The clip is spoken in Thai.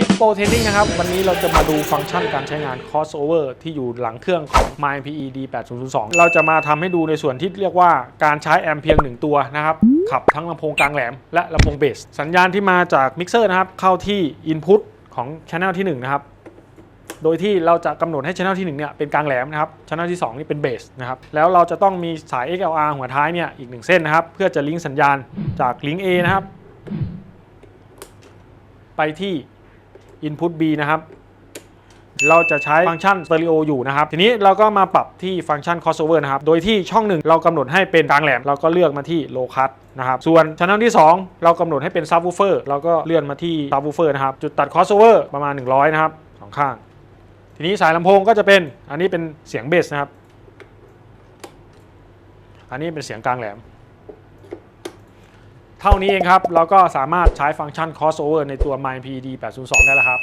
Hippo Training นะครับ วันนี้เราจะมาดูฟังก์ชันการใช้งาน crossover ที่อยู่หลังเครื่องของ MyPED 8002 เราจะมาทำให้ดูในส่วนที่เรียกว่าการใช้แอมเพียง1ตัวนะครับ ขับทั้งลำโพงกลางแหลมและลำโพงเบส สัญญาณที่มาจากมิกเซอร์นะครับ เข้าที่ Input ของ Channel ที่ 1 นะครับ โดยที่เราจะกำหนดให้ Channel ที่1เนี่ยเป็นกลางแหลมนะครับ Channel ที่ 2 นี่เป็นเบสนะครับแล้วเราจะต้องมีสาย XLR หัวท้ายเนี่ยอีกหนึ่งเส้นนะครับเพื่อจะลิงก์สัญญาณจากลิงก์ A นะครับไปที่ Input B นะครับ เราจะใช้ฟังก์ชัน Stereo ออยู่นะครับ ทีนี้เราก็มาปรับที่ฟังก์ชัน Crossover นะครับ โดยที่ช่องหนึ่งเรากำหนดให้เป็นกลางแหลม เราก็เลือกมาที่ Low Cut นะครับ ส่วนช่องที่ 2 เรากำหนดให้เป็น Subwoofer เราก็เลื่อนมาที่ Subwoofer นะครับ จุดตัด Crossover ประมาณ 100 นะครับสองข้าง ทีนี้สายลำโพงก็จะเป็น อันนี้เป็นเสียงเบสนะครับ อันนี้เป็นเสียงกลางแหลม เท่านี้เองครับ เราก็สามารถใช้ฟังก์ชัน crossover ในตัว MyPD 802 ได้แล้วครับ